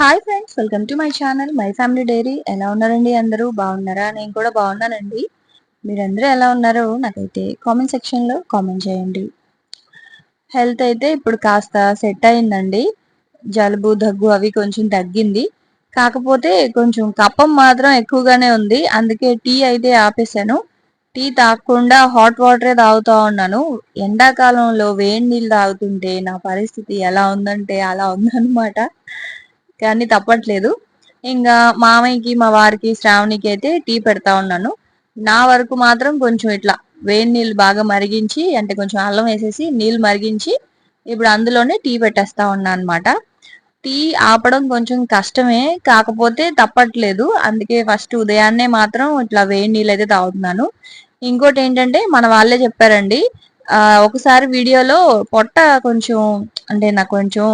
Hi friends welcome to my channel my family diary ఎలా ఉన్నారండి అందరూ? బాగున్నారా? నేను కూడా బాగున్నానండి. మీరందరూ ఎలా ఉన్నారో నాకైతే కామెంట్ సెక్షన్లో కామెంట్ చేయండి. హెల్త్ అయితే ఇప్పుడు కాస్త సెట్ అయిందండి. జలుబు దగ్గు అవి కొంచెం తగ్గింది. కాకపోతే కొంచెం కప్పం మాత్రం ఎక్కువగానే ఉంది. అందుకే టీ అయితే ఆపేశాను. టీ తాగకుండా హాట్ వాటరే తాగుతూ ఉన్నాను. ఎండాకాలంలో వేడి నీళ్ళు తాగుతుంటే నా పరిస్థితి ఎలా ఉందంటే అలా ఉందన్నమాట. కానీ తప్పట్లేదు. ఇంకా మామయ్యకి మా వారికి శ్రావణికి అయితే టీ పెడతా ఉన్నాను. నా వరకు మాత్రం కొంచెం ఇట్లా వేడి నీళ్ళు బాగా మరిగించి అంటే కొంచెం అల్లం వేసేసి నీళ్ళు మరిగించి ఇప్పుడు అందులోనే టీ పెట్టేస్తా ఉన్నా అనమాట టీ ఆపడం కొంచెం కష్టమే కాకపోతే తప్పట్లేదు. అందుకే ఫస్ట్ ఉదయాన్నే మాత్రం ఇట్లా వేడి నీళ్ళు అయితే తాగుతున్నాను. ఇంకోటి ఏంటంటే మన వాళ్ళే చెప్పారండి ఒకసారి వీడియోలో పొట్ట కొంచెం అంటే నాకు కొంచెం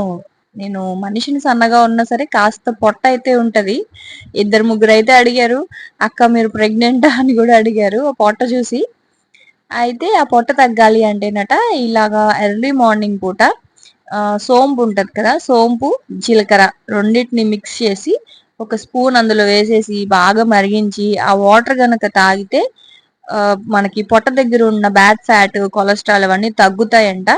నేను మనిషిని సన్నగా ఉన్నా సరే కాస్త పొట్ట అయితే ఉంటది. ఇద్దరు ముగ్గురు అయితే అడిగారు అక్క మీరు ప్రెగ్నెంట్ అని కూడా అడిగారు పొట్ట చూసి. అయితే ఆ పొట్ట తగ్గాలి అంటేనట ఇలాగా ఎర్లీ మార్నింగ్ పూట సోంపు ఉంటది కదా సోంపు జీలకర్ర రెండింటిని మిక్స్ చేసి ఒక స్పూన్ అందులో వేసేసి బాగా మరిగించి ఆ వాటర్ గనక తాగితే మనకి పొట్ట దగ్గర ఉన్న బ్యాడ్ ఫ్యాట్ కొలెస్ట్రాల్ అవన్నీ తగ్గుతాయంట.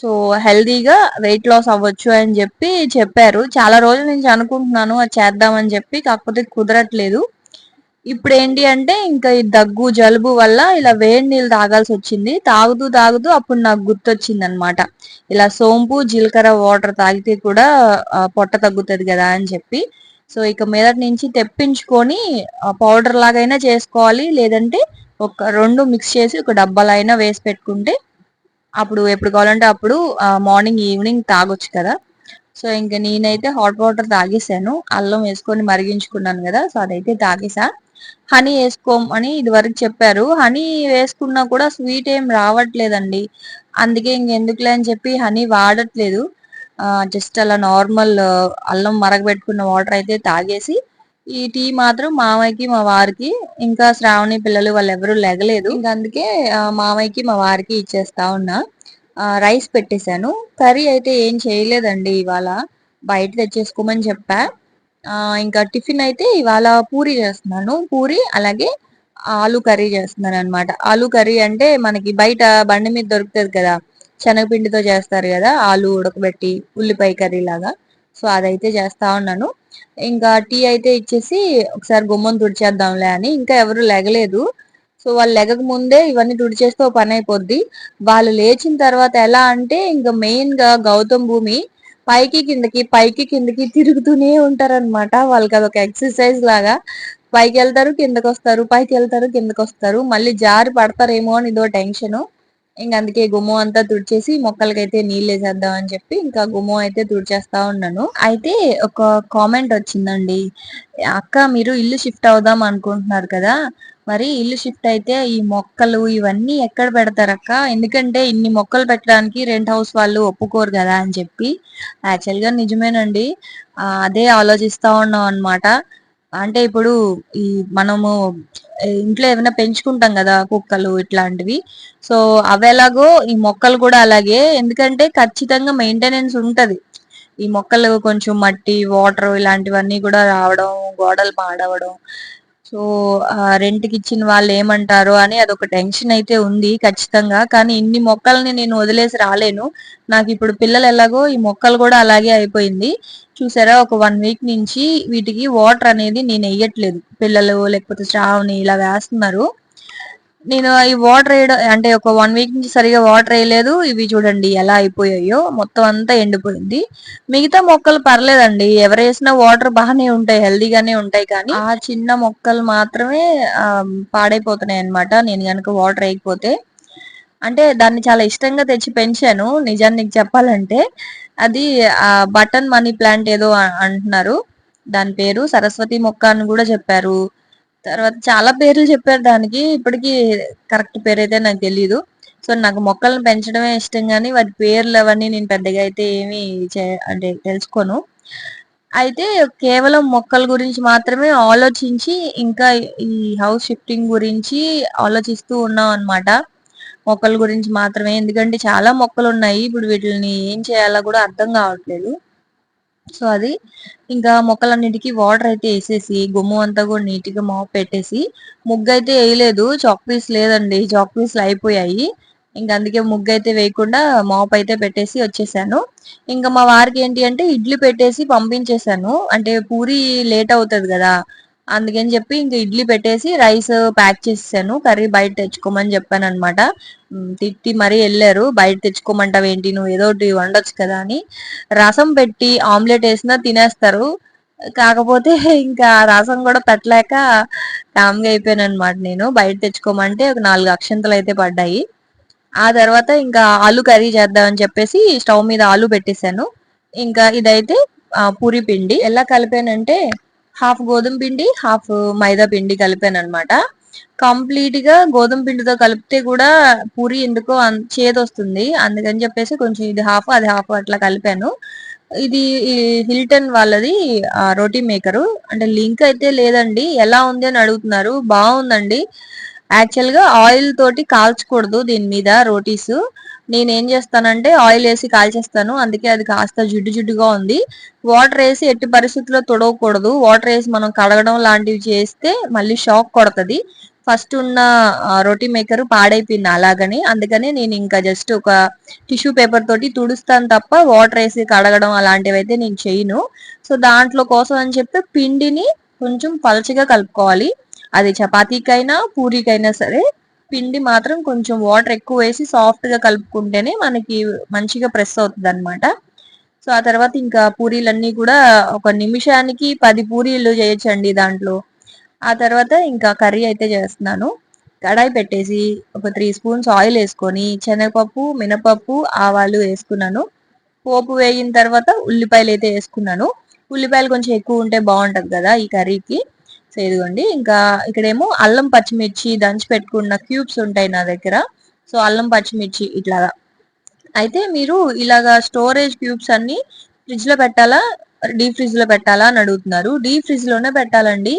సో హెల్దీగా వెయిట్ లాస్ అవ్వచ్చు అని చెప్పి చెప్పారు. చాలా రోజుల నుంచి అనుకుంటున్నాను అది చేద్దామని చెప్పి కాకపోతే కుదరట్లేదు. ఇప్పుడు ఏంటి అంటే ఇంకా ఈ దగ్గు జలుబు వల్ల ఇలా వేడి నీళ్ళు తాగాల్సి వచ్చింది. తాగుతూ తాగుతూ అప్పుడు నాకు గుర్తొచ్చింది అనమాట ఇలా సోంపు జీలకర్ర వాటర్ తాగితే కూడా పొట్ట తగ్గుతుంది కదా అని చెప్పి. సో ఇక మీద నుంచి తెప్పించుకొని పౌడర్ లాగైనా చేసుకోవాలి. లేదంటే ఒక రెండు మిక్స్ చేసి ఒక డబ్బాలైనా వేసి పెట్టుకుంటే అప్పుడు ఎప్పుడు కావాలంటే అప్పుడు మార్నింగ్ ఈవినింగ్ తాగొచ్చు కదా. సో ఇంకా నేనైతే హాట్ వాటర్ తాగేసాను. అల్లం వేసుకొని మరిగించుకున్నాను కదా సో అదైతే తాగేసా. హనీ వేసుకోమని ఇది వరకు చెప్పారు. హనీ వేసుకున్నా కూడా స్వీట్ ఏం రావట్లేదండి. అందుకే ఇంకెందుకులే అని చెప్పి హనీ వాడట్లేదు. జస్ట్ అలా నార్మల్ అల్లం మరగబెట్టుకున్న వాటర్ అయితే తాగేసి ఈ టీ మాత్రం మామయ్యకి మా వారికి ఇంకా శ్రావణి పిల్లలు వాళ్ళు ఎవరు లెగలేదు. ఇంకా అందుకే మామయ్యకి మా వారికి ఇచ్చేస్తా ఉన్నా. రైస్ పెట్టేశాను. కర్రీ అయితే ఏం చేయలేదండి ఇవాళ. బయట తెచ్చేసుకోమని చెప్పా. ఇంకా టిఫిన్ అయితే ఇవాళ పూరి చేస్తున్నాను. పూరి అలాగే ఆలు కర్రీ చేస్తున్నాను అనమాట ఆలు కర్రీ అంటే మనకి బయట బండి మీద దొరుకుతుంది కదా. శనగపిండితో చేస్తారు కదా. ఆలు ఉడకబెట్టి ఉల్లిపాయ కర్రీ లాగా. సో అదైతే చేస్తా ఉన్నాను. ఇంకా టీ అయితే ఇచ్చేసి ఒకసారి గుమ్మం తుడిచేద్దాంలే అని. ఇంకా ఎవరు లెగలేదు. సో వాళ్ళు లెగక ముందే ఇవన్నీ తుడిచేస్తే ఓ పని అయిపోద్ది. వాళ్ళు లేచిన తర్వాత ఎలా అంటే ఇంకా మెయిన్గా గౌతమ్ భూమి పైకి కిందకి పైకి కిందకి తిరుగుతూనే ఉంటారనమాట వాళ్ళకి అదొక ఎక్సర్సైజ్ లాగా. పైకి వెళ్తారు కిందకి వస్తారు పైకి వెళ్తారు కిందకి వస్తారు మళ్ళీ జారి పడతారేమో అని ఇదో టెన్షన్. ఇంక అందుకే గుమ్మం అంతా తుడిచేసి మొక్కలకైతే నీళ్ళు వేసేద్దాం అని చెప్పి ఇంకా గుమ్మం అయితే తుడిచేస్తా ఉన్నాను. అయితే ఒక కామెంట్ వచ్చిందండి. అక్క మీరు ఇల్లు షిఫ్ట్ అవుదాం అనుకుంటున్నారు కదా? మరి ఇల్లు షిఫ్ట్ అయితే ఈ మొక్కలు ఇవన్నీ ఎక్కడ పెడతారక్క ఎందుకంటే ఇన్ని మొక్కలు పెట్టడానికి రెంట్ హౌస్ వాళ్ళు ఒప్పుకోరు కదా? అని చెప్పి. యాక్చువల్గా నిజమేనండి. అదే ఆలోచిస్తా ఉన్నాం అనమాట అంటే ఇప్పుడు ఈ మనము ఇంట్లో ఏమైనా పెంచుకుంటాం కదా కుక్కలు ఇట్లాంటివి. సో అవి ఎలాగో ఈ మొక్కలు కూడా అలాగే ఎందుకంటే ఖచ్చితంగా మెయింటెనెన్స్ ఉంటది. ఈ మొక్కలు కొంచెం మట్టి వాటర్ ఇలాంటివన్నీ కూడా రావడం గోడలు పాడవడం సో రెంట్కి ఇచ్చిన వాళ్ళు ఏమంటారో అని అదొక టెన్షన్ అయితే ఉంది ఖచ్చితంగా. కానీ ఇన్ని మొక్కల్ని నేను వదిలేసి రాలేను. నాకు ఇప్పుడు పిల్లలు ఎలాగో ఈ మొక్కలు కూడా అలాగే అయిపోయింది. చూసారా ఒక వన్ వీక్ నుంచి వీటికి వాటర్ అనేది నేను వేయట్లేదు పిల్లలు లేకపోతే శ్రావణి ఇలా వేస్తున్నారు. నేను ఈ వాటర్ వేయడం అంటే ఒక వన్ వీక్ నుంచి సరిగా వాటర్ వేయలేదు. ఇవి చూడండి ఎలా అయిపోయాయో. మొత్తం అంతా ఎండిపోయింది. మిగతా మొక్కలు పర్లేదండి. ఎవరు వేసినా వాటర్ బాగానే ఉంటాయి హెల్దీగానే ఉంటాయి కానీ ఆ చిన్న మొక్కలు మాత్రమే పాడైపోతున్నాయి అనమాట నేను కనుక వాటర్ వేయకపోతే. అంటే దాన్ని చాలా ఇష్టంగా తెచ్చి పెంచాను. నిజానికి చెప్పాలంటే అది ఆ బటన్ మనీ ప్లాంట్ ఏదో అంటున్నారు. దాని పేరు సరస్వతి మొక్క అని కూడా చెప్పారు. తర్వాత చాలా పేర్లు చెప్పారు దానికి. ఇప్పటికి కరెక్ట్ పేరు అయితే నాకు తెలియదు సో నాకు మొక్కలను పెంచడమే ఇష్టం కానీ వాటి పేర్లు అవన్నీ నేను పెద్దగా అయితే ఏమి అంటే తెలుసుకోను. అయితే కేవలం మొక్కల గురించి మాత్రమే ఆలోచించి ఇంకా ఈ హౌస్ షిఫ్టింగ్ గురించి ఆలోచిస్తూ ఉన్నాం అనమాట మొక్కల గురించి మాత్రమే. ఎందుకంటే చాలా మొక్కలు ఉన్నాయి. ఇప్పుడు వీటిని ఏం చేయాలో కూడా అర్థం కావట్లేదు. సో అది ఇంకా మొక్కలన్నిటికీ వాటర్ అయితే వేసేసి గుమ్మం అంతా కూడా నీట్గా పెట్టేసి ముగ్గు అయితే వేయలేదు. చాక్ పీస్ లేదండి. చాక్ పీస్లు అయిపోయాయి. ఇంకా అందుకే ముగ్గు అయితే వేయకుండా మాప్ అయితే పెట్టేసి వచ్చేసాను. ఇంకా మా వారికి ఏంటి అంటే ఇడ్లీ పెట్టేసి పంపించేశాను అంటే పూరి లేట్ అవుతుంది కదా. అందుకని చెప్పి ఇంకా ఇడ్లీ పెట్టేసి రైస్ ప్యాక్ చేసాను కర్రీ బయట తెచ్చుకోమని చెప్పాను అనమాట తిట్టి మరీ వెళ్ళారు బయట తెచ్చుకోమంటావు ఏంటి నువ్వు ఏదో ఒకటి వండొచ్చు కదా అని. రసం పెట్టి ఆమ్లెట్ వేసినా తినేస్తారు. కాకపోతే ఇంకా రసం కూడా పెట్టలేక కామ్గా అయిపోయాను అనమాట నేను. బయట తెచ్చుకోమంటే ఒక నాలుగు అక్షంతలు అయితే పడ్డాయి. ఆ తర్వాత ఇంకా ఆలు కర్రీ చేద్దామని చెప్పేసి స్టవ్ మీద ఆలు పెట్టేశాను ఇంకా ఇదైతే పూరి పిండి. ఎలా కలిపానంటే హాఫ్ గోధుమ పిండి హాఫ్ మైదా పిండి కలిపాను అనమాట కంప్లీట్గా గోధుమ పిండితో కలిపితే కూడా పూరి ఎందుకో చేదు వస్తుంది అందుకని చెప్పేసి కొంచెం ఇది హాఫ్ అది హాఫ్ అట్లా కలిపాను. ఇది హిల్టన్ వాళ్ళది రోటీ మేకరు. అంటే లింక్ అయితే లేదండి. ఎలా ఉంది అని అడుగుతున్నారు. బాగుందండి. యాక్చువల్గా ఆయిల్ తోటి కాల్చకూడదు దీని మీద రోటీస్. నేను ఏం చేస్తానంటే ఆయిల్ వేసి కాల్చేస్తాను. అందుకే అది కాస్త జిడ్డు జిడ్డుగా ఉంది. వాటర్ వేసి ఎట్టి పరిస్థితుల్లో తొడవకూడదు. వాటర్ వేసి మనం కడగడం లాంటివి చేస్తే మళ్ళీ షాక్ కొడుతుంది. ఫస్ట్ ఉన్న రోటీ మేకర్ పాడైపోయింది అలాగని. అందుకని నేను ఇంకా జస్ట్ ఒక టిష్యూ పేపర్ తోటి తుడుస్తాను తప్ప వాటర్ వేసి కడగడం అలాంటివి అయితే నేను చేయను. సో దాంట్లో కోసం అని చెప్పి పిండిని కొంచెం పలచగా కలుపుకోవాలి. అది చపాతీకైనా పూరీకైనా సరే పిండి మాత్రం కొంచెం వాటర్ ఎక్కువ వేసి సాఫ్ట్గా కలుపుకుంటేనే మనకి మంచిగా ప్రెస్ అవుతుంది అనమాట సో ఆ తర్వాత ఇంకా పూరీలన్నీ కూడా ఒక నిమిషానికి పది పూరీలు చేయొచ్చండి దాంట్లో. ఆ తర్వాత ఇంకా కర్రీ అయితే చేస్తున్నాను. కడాయి పెట్టేసి ఒక త్రీ స్పూన్స్ ఆయిల్ వేసుకొని శనగపప్పు మినపప్పు ఆవాలు వేసుకున్నాను. పోపు వేగిన తర్వాత ఉల్లిపాయలు అయితే వేసుకున్నాను. ఉల్లిపాయలు కొంచెం ఎక్కువ ఉంటే బాగుంటుంది కదా ఈ కర్రీకి. సో ఇదిగోండి. ఇంకా ఇక్కడేమో అల్లం పచ్చిమిర్చి దంచి పెట్టుకున్న క్యూబ్స్ ఉంటాయి నా దగ్గర. సో అల్లం పచ్చిమిర్చి ఇట్లాగా. అయితే మీరు ఇలాగా స్టోరేజ్ క్యూబ్స్ అన్ని ఫ్రిడ్జ్లో పెట్టాలా? డీప్ ఫ్రిడ్జ్లో పెట్టాలా అని అడుగుతున్నారు. డీప్ ఫ్రిడ్జ్లోనే పెట్టాలండి.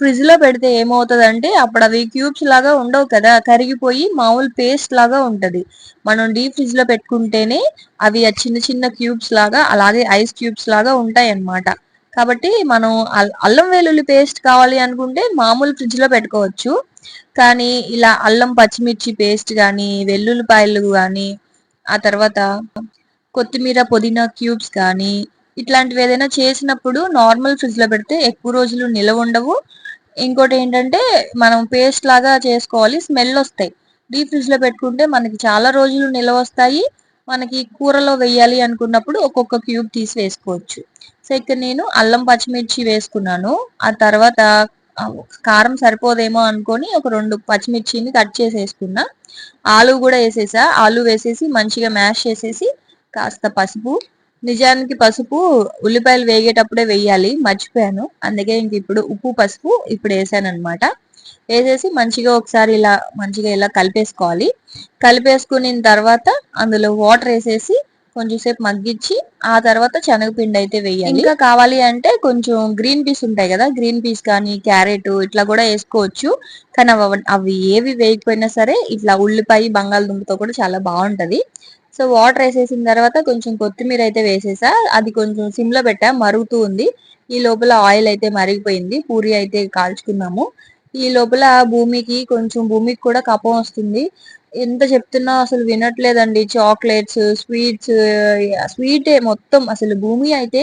ఫ్రిడ్జ్లో పెడితే ఏమవుతుందంటే అప్పుడు అవి క్యూబ్స్ లాగా ఉండవు కదా. కరిగిపోయి మామూలు పేస్ట్ లాగా ఉంటది. మనం డీప్ ఫ్రిడ్జ్లో పెట్టుకుంటేనే అవి చిన్న చిన్న క్యూబ్స్ లాగా అలాగే ఐస్ క్యూబ్స్ లాగా ఉంటాయి అన్నమాట కాబట్టి మనం అల్లం వెల్లుల్లి పేస్ట్ కావాలి అనుకుంటే మామూలు ఫ్రిడ్జ్లో పెట్టుకోవచ్చు. కానీ ఇలా అల్లం పచ్చిమిర్చి పేస్ట్ కానీ వెల్లుల్లిపాయలు కానీ ఆ తర్వాత కొత్తిమీర పుదీనా క్యూబ్స్ కానీ ఇట్లాంటివి ఏదైనా చేసినప్పుడు నార్మల్ ఫ్రిడ్జ్లో పెడితే ఎక్కువ రోజులు నిలవ ఉండవు. ఇంకోటి ఏంటంటే మనం పేస్ట్ లాగా చేసుకోవాలి స్మెల్ వస్తాయి. డీప్ ఫ్రిడ్జ్లో పెట్టుకుంటే మనకి చాలా రోజులు నిలవ వస్తాయి. మనకి కూరలో వేయాలి అనుకున్నప్పుడు ఒక్కొక్క క్యూబ్ తీసి వేసుకోవచ్చు. సో ఇక్కడ నేను అల్లం పచ్చిమిర్చి వేసుకున్నాను. ఆ తర్వాత కారం సరిపోదేమో అనుకొని ఒక రెండు పచ్చిమిర్చిని కట్ చేసేసుకున్నా. ఆలు కూడా వేసేసా. ఆలు వేసేసి మంచిగా మ్యాష్ చేసేసి కాస్త పసుపు. నిజానికి పసుపు ఉల్లిపాయలు వేగేటప్పుడే వేయాలి. మర్చిపోయాను. అందుకే ఇంక ఇప్పుడు ఉప్పు పసుపు ఇప్పుడు వేసాను అనమాట వేసేసి మంచిగా ఒకసారి ఇలా మంచిగా ఇలా కలిపేసుకోవాలి. కలిపేసుకున్న తర్వాత అందులో వాటర్ వేసేసి కొంచెం సేపు మగ్గించి ఆ తర్వాత శనగపిండి అయితే వేయాలి. ఇంకా కావాలి అంటే కొంచెం గ్రీన్ పీస్ ఉంటాయి కదా గ్రీన్ పీస్ కానీ క్యారెట్ ఇట్లా కూడా వేసుకోవచ్చు. కానీ అవి ఏవి వేయకపోయినా సరే ఇట్లా ఉల్లిపాయ బంగాళదుంపతో కూడా చాలా బాగుంటది. సో వాటర్ వేసేసిన తర్వాత కొంచెం కొత్తిమీర అయితే వేసేసా. అది కొంచెం సిమ్లో పెట్టా మరుగుతూ ఉంది. ఈ లోపల ఆయిల్ అయితే మరిగిపోయింది. పూరి అయితే కాల్చుకున్నాము. ఈ లోపల భూమికి కొంచెం భూమికి కూడా కపం వస్తుంది. ఎంత చెప్తున్నా అసలు వినట్లేదండి. చాక్లెట్స్ స్వీట్స్ స్వీటే మొత్తం అసలు భూమి అయితే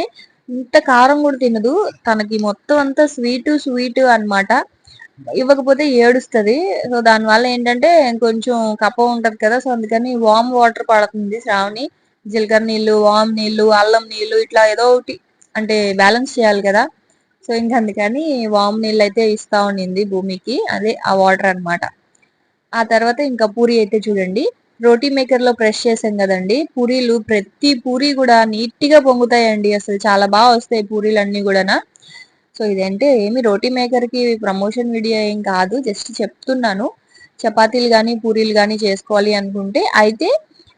ఇంత కారం కూడా తినదు. తనకి మొత్తం అంతా స్వీట్ స్వీట్ అనమాట ఇవ్వకపోతే ఏడుస్తుంది. సో దానివల్ల ఏంటంటే కొంచెం కప్ప ఉంటది కదా. సో అందుకని వామ్ వాటర్ పడుతుంది శ్రావణి. జీలకర్ర నీళ్ళు వామ్ నీళ్ళు అల్లం నీళ్ళు ఇట్లా ఏదో ఒకటి అంటే బ్యాలెన్స్ చేయాలి కదా. సో ఇంకా అందుకని వామ్ నీళ్ళు అయితే ఇస్తా ఉండింది భూమికి. అదే ఆ వాటర్ అనమాట ఆ తర్వాత ఇంకా పూరి అయితే చూడండి. రోటీ మేకర్లో ప్రెస్ చేసాం కదండి. పూరీలు ప్రతి పూరి కూడా నీట్గా పొంగుతాయండి. అసలు చాలా బాగా వస్తాయి పూరీలు అన్ని కూడా సో ఇదంటే ఏమి రోటీ మేకర్కి ప్రమోషన్ వీడియో ఏం కాదు. జస్ట్ చెప్తున్నాను. చపాతీలు కానీ పూరీలు కానీ చేసుకోవాలి అనుకుంటే అయితే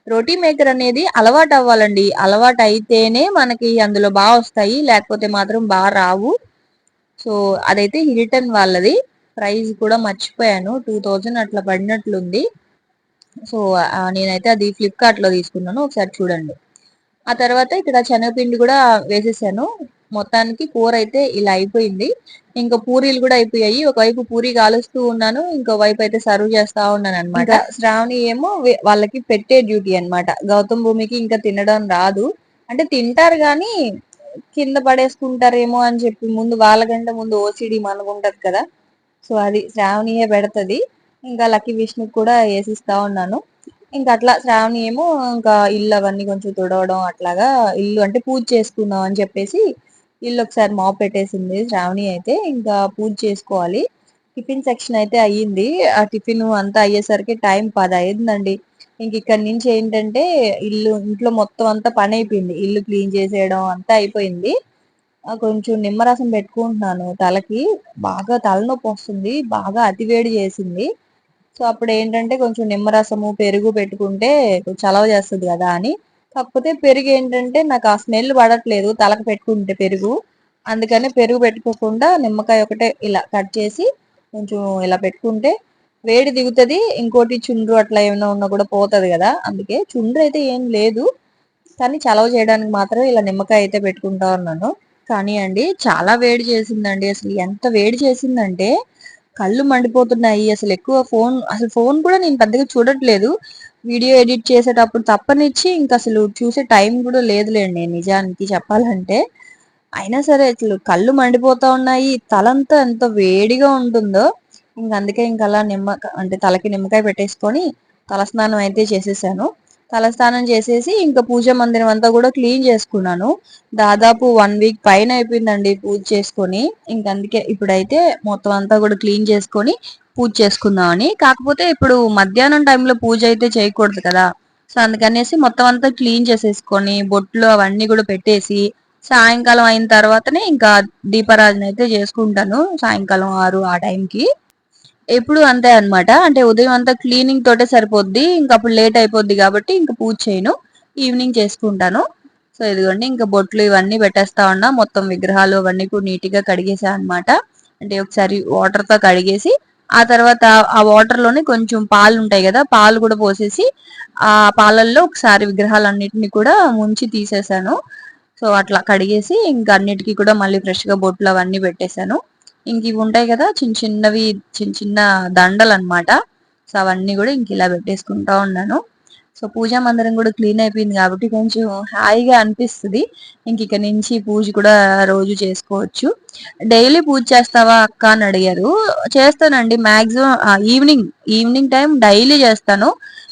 రోటీ మేకర్ అనేది అలవాటు అవ్వాలండి. అలవాటు అయితేనే మనకి అందులో బాగా వస్తాయి. లేకపోతే మాత్రం బాగా రావు. సో అదైతే హిల్టన్ వాళ్ళది. ప్రైస్ కూడా మర్చిపోయాను. టూ థౌజండ్ అట్లా పడినట్లుంది. సో నేనైతే అది ఫ్లిప్కార్ట్లో తీసుకున్నాను. ఒకసారి చూడండి. ఆ తర్వాత ఇక్కడ శనగపిండి కూడా వేసేసాను. మొత్తానికి కూర అయితే ఇలా అయిపోయింది. ఇంకా పూరీలు కూడా అయిపోయాయి. ఒకవైపు పూరి కాలుస్తూ ఉన్నాను. ఇంకో వైపు అయితే సర్వ్ చేస్తా ఉన్నాను అనమాట శ్రావణి ఏమో వాళ్ళకి పెట్టే డ్యూటీ అన్నమాట. గౌతమ్ భూమికి ఇంకా తినడం రాదు. అంటే తింటారు కానీ కింద పడేసుకుంటారేమో అని చెప్పి ముందు వాళ్ళకంటే ముందు ఓసిడి మనకుంటది కదా. సో అది శ్రావణియే పెడతది. ఇంకా లక్కీ విష్ణుకి కూడా వేసిస్తా ఉన్నాను. ఇంకా అట్లా శ్రావణి ఏమో ఇంకా ఇల్లు అవన్నీ కొంచెం తుడవడం అట్లాగా ఇల్లు అంటే పూజ చేసుకుందాం అని చెప్పేసి ఇల్లు ఒకసారి మాప్ పెట్టేసింది శ్రావణి అయితే. ఇంకా పూజ చేసుకోవాలి. టిఫిన్ సెక్షన్ అయితే అయ్యింది. ఆ టిఫిన్ అంతా అయ్యేసరికి టైం పది అయిందండి ఇంక ఇక్కడ నుంచి ఏంటంటే ఇల్లు ఇంట్లో మొత్తం అంతా పని అయిపోయింది. ఇల్లు క్లీన్ చేసేయడం అంతా అయిపోయింది. కొంచెం నిమ్మరసం పెట్టుకుంటున్నాను తలకి. బాగా తలనొప్పి వస్తుంది. బాగా అతివేడి చేసింది. సో అప్పుడు ఏంటంటే కొంచెం నిమ్మరసము పెరుగు పెట్టుకుంటే చలవ చేస్తుంది కదా అని. కాకపోతే పెరుగు ఏంటంటే నాకు ఆ స్మెల్ పడట్లేదు తలకు పెట్టుకుంటే పెరుగు. అందుకని పెరుగు పెట్టుకోకుండా నిమ్మకాయ ఒకటే ఇలా కట్ చేసి కొంచెం ఇలా పెట్టుకుంటే వేడి దిగుతుంది. ఇంకోటి చుండ్రు అట్లా ఏమైనా ఉన్నా కూడా పోతుంది కదా. అందుకే చుండ్రు అయితే ఏం లేదు. కానీ చలవ చేయడానికి మాత్రం ఇలా నిమ్మకాయ అయితే పెట్టుకుంటా ఉన్నాను. కానీ అండి చాలా వేడి చేసిందండి. అసలు ఎంత వేడి చేసిందంటే కళ్ళు మండిపోతున్నాయి. అసలు ఎక్కువ ఫోన్ అసలు ఫోన్ కూడా నేను పెద్దగా చూడట్లేదు. వీడియో ఎడిట్ చేసేటప్పుడు తప్పనిచ్చి ఇంకా అసలు చూసే టైం కూడా లేదులేండి నిజానికి చెప్పాలంటే. అయినా సరే అసలు కళ్ళు మండిపోతా ఉన్నాయి. తలంతా ఎంత వేడిగా ఉంటుందో ఇంక అందుకే ఇంక అలా నిమ్మ అంటే తలకి నిమ్మకాయ పెట్టేసుకొని తలస్నానం అయితే చేసేసాను. తలస్నానం చేసేసి ఇంకా పూజ మందిరం అంతా కూడా క్లీన్ చేసుకున్నాను. దాదాపు వన్ వీక్ పైన అయిపోయిందండి పూజ చేసుకొని. ఇంక అందుకే ఇప్పుడైతే మొత్తం అంతా కూడా క్లీన్ చేసుకొని పూజ చేసుకుందామని. కాకపోతే ఇప్పుడు మధ్యాహ్నం టైంలో పూజ అయితే చేయకూడదు కదా. సో అందుకనేసి మొత్తం అంతా క్లీన్ చేసేసుకొని బొట్లు అవన్నీ కూడా పెట్టేసి సాయంకాలం అయిన తర్వాతనే ఇంకా దీపారాధన అయితే చేసుకుంటాను సాయంకాలం ఆరు ఆ టైంకి ఎప్పుడు అంతే అనమాట అంటే ఉదయం అంతా క్లీనింగ్ తోటే సరిపోద్ది ఇంకా అప్పుడు లేట్ అయిపోద్ది కాబట్టి ఇంకా పూజ చేయను. ఈవినింగ్ చేసుకుంటాను. సో ఇదిగోండి ఇంకా బొట్లు ఇవన్నీ పెట్టేస్తా ఉన్నా. మొత్తం విగ్రహాలు అవన్నీ కూడా నీట్గా కడిగేసా అనమాట అంటే ఒకసారి వాటర్తో కడిగేసి ఆ తర్వాత ఆ వాటర్లోనే కొంచెం పాలు ఉంటాయి కదా పాలు కూడా పోసేసి ఆ పాలల్లో ఒకసారి విగ్రహాలన్నిటిని కూడా ముంచి తీసేసాను. సో అట్లా కడిగేసి ఇంకా అన్నిటికీ కూడా మళ్ళీ ఫ్రెష్గా బొట్లు అవన్నీ పెట్టేశాను. ఇంక ఇవి ఉంటాయి కదా చిన్న చిన్నవి చిన్న చిన్న దండలు అన్నమాట సో అవన్నీ కూడా ఇంక ఇలా పెట్టేసుకుంటా ఉన్నాను. సో పూజా మందిరం కూడా క్లీన్ అయిపోయింది కాబట్టి కొంచెం హాయిగా అనిపిస్తుంది. ఇంక ఇక నుంచి పూజ కూడా రోజు చేసుకోవచ్చు. డైలీ పూజ చేస్తావా అక్క అని అడిగారు. చేస్తానండి. Maximum evening evening time daily చేస్తాను.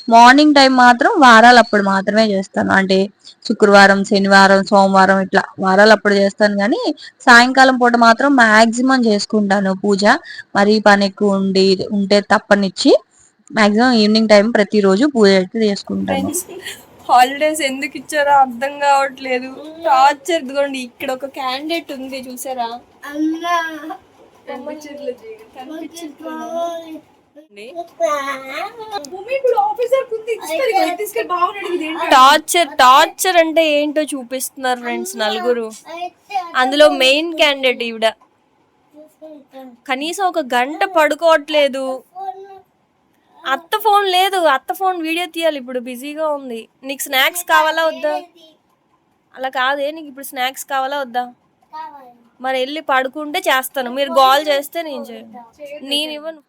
మార్నింగ్ టైం మాత్రం వారాలు అప్పుడు మాత్రమే చేస్తాను. అంటే శుక్రవారం శనివారం సోమవారం ఇట్లా వారాలు అప్పుడు చేస్తాను కానీ సాయంకాలం పూట మాత్రం మాక్సిమం చేసుకుంటాను పూజ. మరీ పని ఎక్కువ ఉండి ఉంటే తప్పనిచ్చి. మాక్సిమం ఈవినింగ్ టైం ప్రతిరోజు పూజ అయితే చేసుకుంటాను హాలిడేస్ ఎందుకు ఇచ్చారో అర్థం కావట్లేదు. టార్చర్ ఇదిగోండి ఇక్కడ ఒక క్యాండిడేట్ ఉంది చూసారా? టార్చర్ టార్చర్ అంటే ఏంటో చూపిస్తున్నారు ఫ్రెండ్స్ నలుగురు. అందులో మెయిన్ క్యాండిడేట్ ఈవిడ. కనీసం ఒక గంట పడుకోవట్లేదు. అత్త ఫోన్ లేదు అత్త ఫోన్ వీడియో తీయాలి ఇప్పుడు బిజీగా ఉంది. నీకు స్నాక్స్ కావాలా వద్దా? అలా కాదే నీకు ఇప్పుడు స్నాక్స్ కావాలా వద్దా? మరి వెళ్ళి పడుకుంటే చేస్తాను. మీరు గాల్ చేస్తే నేను చేయను నేను ఇవ్వను.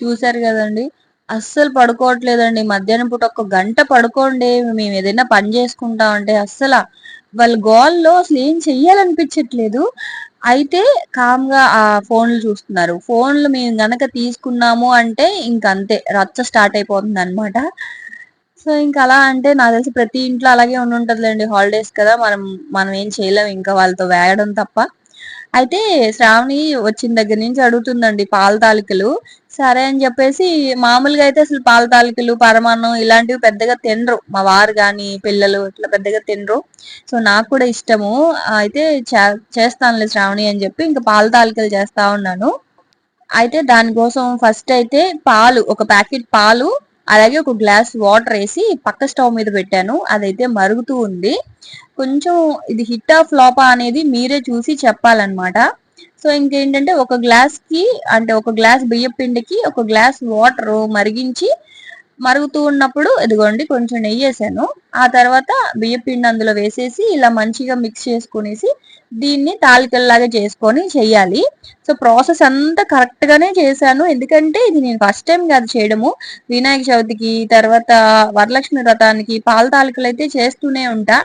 చూసారు కదండి అస్సలు పడుకోవట్లేదండి. మధ్యాహ్నం పూట ఒక గంట పడుకోండి మేము ఏదైనా పని చేసుకుంటాం అంటే అస్సలు. వాళ్ళ గోల్లో అసలు ఏం చెయ్యాలనిపించట్లేదు. అయితే కామ్గా ఆ ఫోన్లు చూస్తున్నారు. ఫోన్లు మేము గనక తీసుకున్నాము అంటే ఇంకంతే రచ్చ స్టార్ట్ అయిపోతుంది అనమాట సో ఇంకా అలా అంటే నాకు తెలిసి ప్రతి ఇంట్లో అలాగే ఉండి ఉంటుంది హాలిడేస్ కదా మనం మనం ఏం చేయలేం ఇంకా వాళ్ళతో వేయడం తప్ప. అయితే శ్రావణి వచ్చిన దగ్గర నుంచి అడుగుతుందండి పాల తాలికలు. సరే అని చెప్పేసి మామూలుగా అయితే అసలు పాల తాలికలు పరమాన్నం ఇలాంటివి పెద్దగా తినరు. మా వారు కానీ పిల్లలు ఇట్లా పెద్దగా తినరు. సో నాకు కూడా ఇష్టము. అయితే చే- చేస్తానులే శ్రావణి అని చెప్పి ఇంకా పాల తాలికలు చేస్తా ఉన్నాను. అయితే దానికోసం ఫస్ట్ అయితే పాలు ఒక ప్యాకెట్ పాలు అలాగే ఒక గ్లాస్ వాటర్ వేసి పక్క స్టవ్ మీద పెట్టాను. అదైతే మరుగుతూ ఉంది. కొంచెం ఇది హిట్ ఆఫ్ లోపా అనేది మీరే చూసి చెప్పాలన్నమాట. సో ఇంకేంటంటే ఒక గ్లాస్కి అంటే ఒక గ్లాస్ బియ్యం పిండికి ఒక గ్లాస్ వాటర్ మరిగించి మరుగుతూ ఉన్నప్పుడు ఇదిగోండి కొంచెం నెయ్యి వేసాను. ఆ తర్వాత బియ్య పిండి అందులో వేసేసి ఇలా మంచిగా మిక్స్ చేసుకునేసి దీన్ని తాలికల్లాగా చేసుకొని చేయాలి. సో ప్రాసెస్ అంతా కరెక్ట్ గానే చేశాను. ఎందుకంటే ఇది నేను ఫస్ట్ టైం కాదు చేయడము. వినాయక చవితికి తర్వాత వరలక్ష్మి వ్రతానికి పాల తాలికలు అయితే చేస్తూనే ఉంటా.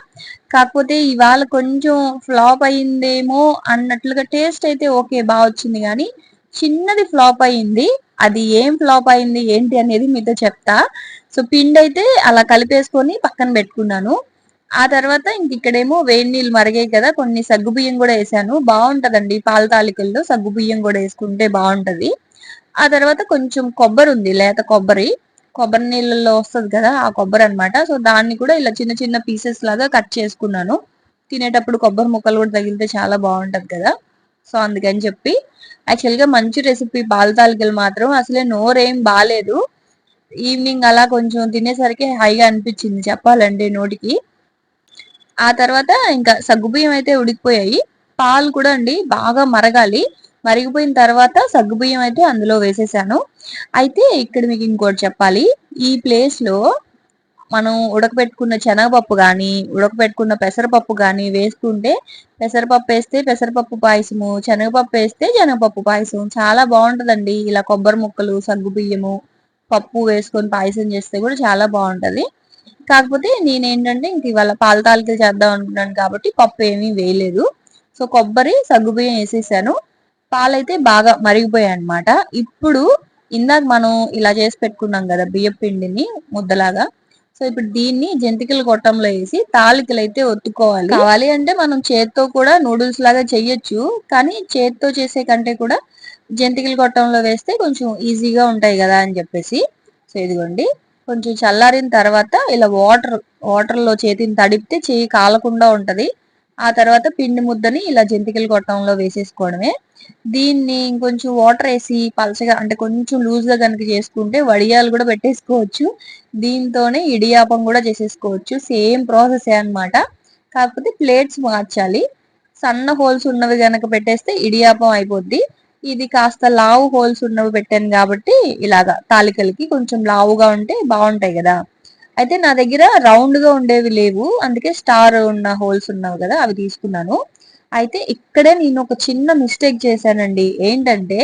కాకపోతే ఇవాళ కొంచెం ఫ్లాప్ అయిందేమో అన్నట్లుగా టేస్ట్ అయితే ఓకే బాగా వచ్చింది. కానీ చిన్నది ఫ్లాప్ అయింది. అది ఏం ఫ్లాప్ అయింది ఏంటి అనేది మీతో చెప్తా. సో పిండి అయితే అలా కలిపేసుకొని పక్కన పెట్టుకున్నాను. ఆ తర్వాత ఇంక ఇక్కడేమో వేడి నీళ్ళు మరిగాయి కదా కొన్ని సగ్గుబియ్యం కూడా వేసాను. బాగుంటదండి పాల తాలికల్లో సగ్గుబియ్యం కూడా వేసుకుంటే బాగుంటది. ఆ తర్వాత కొంచెం కొబ్బరి ఉంది లేత కొబ్బరి. కొబ్బరి నీళ్ళల్లో వస్తుంది కదా ఆ కొబ్బరి అన్నమాట. సో దాన్ని కూడా ఇలా చిన్న చిన్న పీసెస్ లాగా కట్ చేసుకున్నాను. తినేటప్పుడు కొబ్బరి ముక్కలు కూడా తగిలితే చాలా బాగుంటది కదా. సో అందుకని చెప్పి యాక్చువల్గా మంచి రెసిపీ పాలతాలికలు మాత్రం అసలే నోరేం బాగాలేదు ఈవినింగ్ అలా కొంచెం తినేసరికి హైగా అనిపించింది చెప్పాలండి నోటికి. ఆ తర్వాత ఇంకా సగ్గుబియ్యం అయితే ఉడికిపోయాయి. పాలు కూడా అండి బాగా మరగాలి. మరిగిపోయిన తర్వాత సగ్గుబియ్యం అయితే అందులో వేసేసాను. అయితే ఇక్కడ మీకు ఇంకోటి చెప్పాలి. ఈ ప్లేస్లో మనం ఉడకబెట్టుకున్న శనగపప్పు కానీ ఉడకబెట్టుకున్న పెసరపప్పు కానీ వేసుకుంటే పెసరపప్పు వేస్తే పెసరపప్పు పాయసము శనగపప్పు వేస్తే శనగపప్పు పాయసం. చాలా బాగుంటుందండి. ఇలా కొబ్బరి ముక్కలు సగ్గు బియ్యము పప్పు వేసుకొని పాయసం చేస్తే కూడా చాలా బాగుంటుంది. కాకపోతే నేనేంటంటే ఇంక ఇవాళ పాల తాలికలు చేద్దాం అనుకున్నాను కాబట్టి పప్పు ఏమీ వేయలేదు. సో కొబ్బరి సగ్గు బియ్యం వేసేసాను. పాలైతే బాగా మరిగిపోయాయి అనమాట ఇప్పుడు ఇందాక మనం ఇలా చేసి పెట్టుకున్నాం కదా బియ్యం పిండిని ముద్దలాగా. సో ఇప్పుడు దీన్ని జంతికల గొట్టంలో వేసి తాలికలు అయితే ఒత్తుకోవాలి. కావాలి అంటే మనం చేత్తో కూడా నూడిల్స్ లాగా చెయ్యొచ్చు. కానీ చేత్తో చేసే కంటే కూడా జంతికల గొట్టంలో వేస్తే కొంచెం ఈజీగా ఉంటాయి కదా అని చెప్పేసి. సో ఇదిగోండి. కొంచెం చల్లారిన తర్వాత ఇలా వాటర్ వాటర్లో చేతిని తడిపితే చేయి కాలకుండా ఉంటది. ఆ తర్వాత పిండి ముద్దని ఇలా జంతికలు గొట్టంలో వేసేసుకోవడమే. దీన్ని ఇంకొంచెం వాటర్ వేసి పలచగా అంటే కొంచెం లూజ్గా కనుక చేసుకుంటే వడియాలు కూడా పెట్టేసుకోవచ్చు. దీంతోనే ఇడియాపం కూడా చేసేసుకోవచ్చు. సేమ్ ప్రాసెస్ అన్నమాట. కాకపోతే ప్లేట్స్ మార్చాలి. సన్న హోల్స్ ఉన్నవి కనుక పెట్టేస్తే ఇడియాపం అయిపోద్ది. ఇది కాస్త లావు హోల్స్ ఉన్నవి పెట్టాను కాబట్టి ఇలాగా తాలికలకి కొంచెం లావుగా ఉంటే బాగుంటాయి కదా. అయితే నా దగ్గర రౌండ్గా ఉండేవి లేవు. అందుకే స్టార్ ఉన్న హోల్స్ ఉన్నావు కదా అవి తీసుకున్నాను. అయితే ఇక్కడే నేను ఒక చిన్న మిస్టేక్ చేశానండి. ఏంటంటే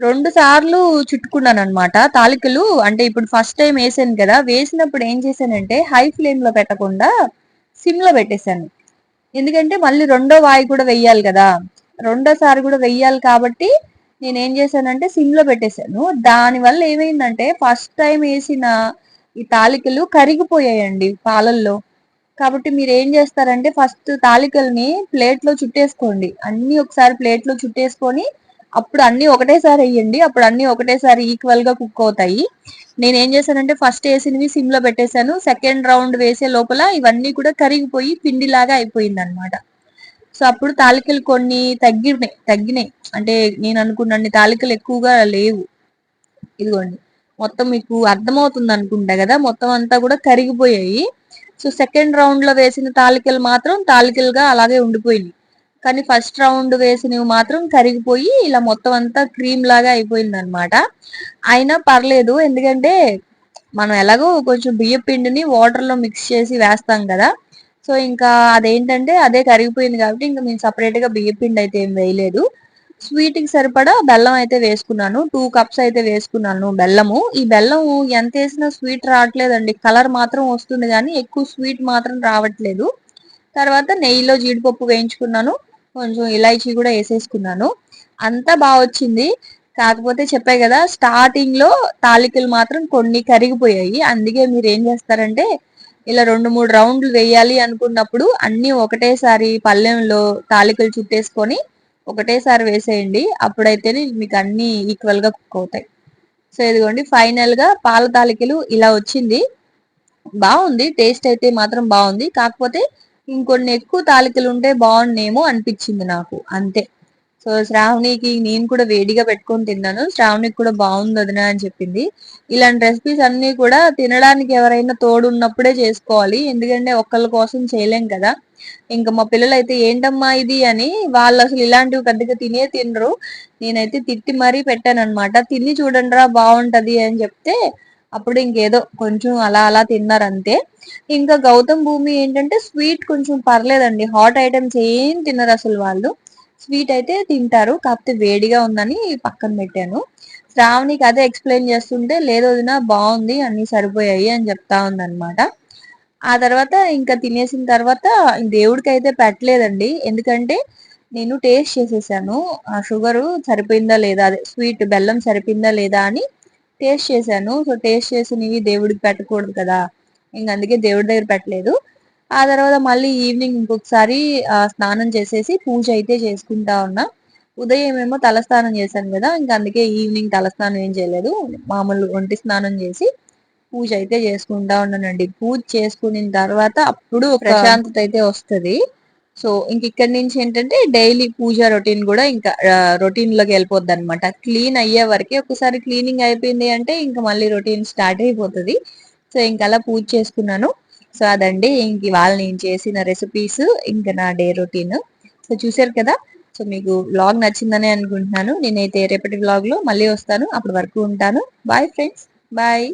రెండు సార్లు చుట్టుకున్నాను అనమాట తాలికలు అంటే ఇప్పుడు ఫస్ట్ టైం వేసాను కదా వేసినప్పుడు ఏం చేశానంటే హై ఫ్లేమ్లో పెట్టకుండా సిమ్లో పెట్టేశాను. ఎందుకంటే మళ్ళీ రెండో వాయి కూడా వెయ్యాలి కదా. రెండోసారి కూడా వెయ్యాలి కాబట్టి నేను ఏం చేశానంటే సిమ్లో పెట్టేశాను. దానివల్ల ఏమైందంటే ఫస్ట్ టైం వేసిన ఈ తాలికలు కరిగిపోయాయండి పాలల్లో. కాబట్టి మీరు ఏం చేస్తారంటే ఫస్ట్ తాలికల్ని ప్లేట్లో చుట్టేసుకోండి. అన్ని ఒకసారి ప్లేట్లో చుట్టేసుకొని అప్పుడు అన్ని ఒకటేసారి వేయండి. అప్పుడు అన్ని ఒకటేసారి ఈక్వల్గా కుక్ అవుతాయి. నేను ఏం చేశానంటే ఫస్ట్ వేసినవి సిమ్లో పెట్టేశాను. సెకండ్ రౌండ్ వేసే లోపల ఇవన్నీ కూడా కరిగిపోయి పిండిలాగా అయిపోయింది అనమాట సో అప్పుడు తాలికలు కొన్ని తగ్గినాయి తగ్గినాయి. అంటే నేను అనుకున్నన్ని తాలికలు ఎక్కువగా లేవు. ఇదిగోండి. మొత్తం మీకు అర్థమవుతుంది అనుకుంటా కదా మొత్తం అంతా కూడా కరిగిపోయాయి. సో సెకండ్ రౌండ్లో వేసిన తాలికలు మాత్రం తాలికలుగా అలాగే ఉండిపోయినాయి. కానీ ఫస్ట్ రౌండ్ వేసినవి మాత్రం కరిగిపోయి ఇలా మొత్తం అంతా క్రీమ్ లాగా అయిపోయింది అనమాట అయినా పర్లేదు ఎందుకంటే మనం ఎలాగో కొంచెం బియ్య పిండిని వాటర్లో మిక్స్ చేసి వేస్తాం కదా. సో ఇంకా అదేంటంటే అదే కరిగిపోయింది కాబట్టి ఇంకా మేము సపరేట్గా బియ్య పిండి అయితే ఏం వేయలేదు. స్వీట్కి సరిపడా బెల్లం అయితే వేసుకున్నాను. టూ కప్స్ అయితే వేసుకున్నాను బెల్లము. ఈ బెల్లం ఎంత వేసినా స్వీట్ రావట్లేదండి. కలర్ మాత్రం వస్తుంది కానీ ఎక్కువ స్వీట్ మాత్రం రావట్లేదు. తర్వాత నెయ్యిలో జీడిపప్పు వేయించుకున్నాను. కొంచెం ఇలాచీ కూడా వేసేసుకున్నాను. అంతా బాగా వచ్చింది. కాకపోతే చెప్పే కదా స్టార్టింగ్లో తాలికలు మాత్రం కొన్ని కరిగిపోయాయి. అందుకే మీరు ఏం చేస్తారంటే ఇలా రెండు మూడు రౌండ్లు వేయాలి అనుకున్నప్పుడు అన్ని ఒకటేసారి పల్లెంలో తాలికలు చుట్టేసుకొని ఒకటేసారి వేసేయండి. అప్పుడైతేనే మీకు అన్ని ఈక్వల్గా కుక్ అవుతాయి. సో ఇదిగోండి ఫైనల్గా పాల తాలికలు ఇలా వచ్చింది. బాగుంది టేస్ట్ అయితే మాత్రం బాగుంది. కాకపోతే ఇంకొన్ని ఎక్కువ తాలికలు ఉంటే బాగుండేమో అనిపించింది నాకు. అంతే. సో శ్రావణికి నేను కూడా వేడిగా పెట్టుకొని తిన్నాను. శ్రావణికి కూడా బాగుంది వదిన అని చెప్పింది. ఇలాంటి రెసిపీస్ అన్ని కూడా తినడానికి ఎవరైనా తోడు ఉన్నప్పుడే చేసుకోవాలి. ఎందుకంటే ఒక్కళ్ళ కోసం చేయలేం కదా. ఇంకా మా పిల్లలు అయితే ఏంటమ్మా ఇది అని వాళ్ళు అసలు ఇలాంటివి పెద్దగా తినే తినరు. నేనైతే తిట్టి మరీ పెట్టాను అనమాట తిని చూడండి రా బాగుంటది అని చెప్తే అప్పుడు ఇంకేదో కొంచెం అలా అలా తిన్నారంతే. ఇంకా గౌతమ్ భూమి ఏంటంటే స్వీట్ కొంచెం పర్లేదండి. హాట్ ఐటమ్స్ ఏం తినరు అసలు వాళ్ళు. స్వీట్ అయితే తింటారు. కాకపోతే వేడిగా ఉందని పక్కన పెట్టాను. శ్రావణికి అదే ఎక్స్ప్లెయిన్ చేస్తుంటే లేదు వదిన బాగుంది అన్ని సరిపోయాయి అని చెప్తా ఉందన్నమాట. ఆ తర్వాత ఇంకా తినేసిన తర్వాత దేవుడికి అయితే పెట్టలేదండి. ఎందుకంటే నేను టేస్ట్ చేసేసాను. ఆ షుగరు సరిపోయిందా లేదా? అదే స్వీట్ బెల్లం సరిపోయిందా లేదా అని టేస్ట్ చేశాను. సో టేస్ట్ చేసినవి దేవుడికి పెట్టకూడదు కదా. ఇంక అందుకే దేవుడి దగ్గర పెట్టలేదు. ఆ తర్వాత మళ్ళీ ఈవినింగ్ ఇంకొకసారి స్నానం చేసేసి పూజ అయితే చేసుకుంటా ఉన్నా. ఉదయం ఏమో తలస్నానం చేశాను కదా ఇంకా అందుకే ఈవినింగ్ తలస్నానం ఏం చేయలేదు. మామూలు ఒంటి స్నానం చేసి పూజ అయితే చేసుకుంటా ఉన్నానండి. పూజ చేసుకున్న తర్వాత అప్పుడు ప్రశాంతత అయితే వస్తది. సో ఇంక ఇక్కడి నుంచి ఏంటంటే డైలీ పూజ రొటీన్ కూడా ఇంకా రొటీన్లోకి వెళ్ళిపోద్ది అనమాట క్లీన్ అయ్యే వరకే ఒకసారి క్లీనింగ్ అయిపోయింది అంటే ఇంకా మళ్ళీ రొటీన్ స్టార్ట్ అయిపోతుంది. సో ఇంకా అలా పూజ చేసుకున్నాను. సో అదండి. ఇంక ఇవాళ నేను చేసిన రెసిపీస్ ఇంకా నా డే రొటీన్ సో చూసారు కదా? సో మీకు వ్లాగ్ నచ్చిందని అనుకుంటున్నాను. నేనైతే రేపటి వ్లాగ్లో మళ్ళీ వస్తాను. అప్పటి వరకు ఉంటాను. Bye friends bye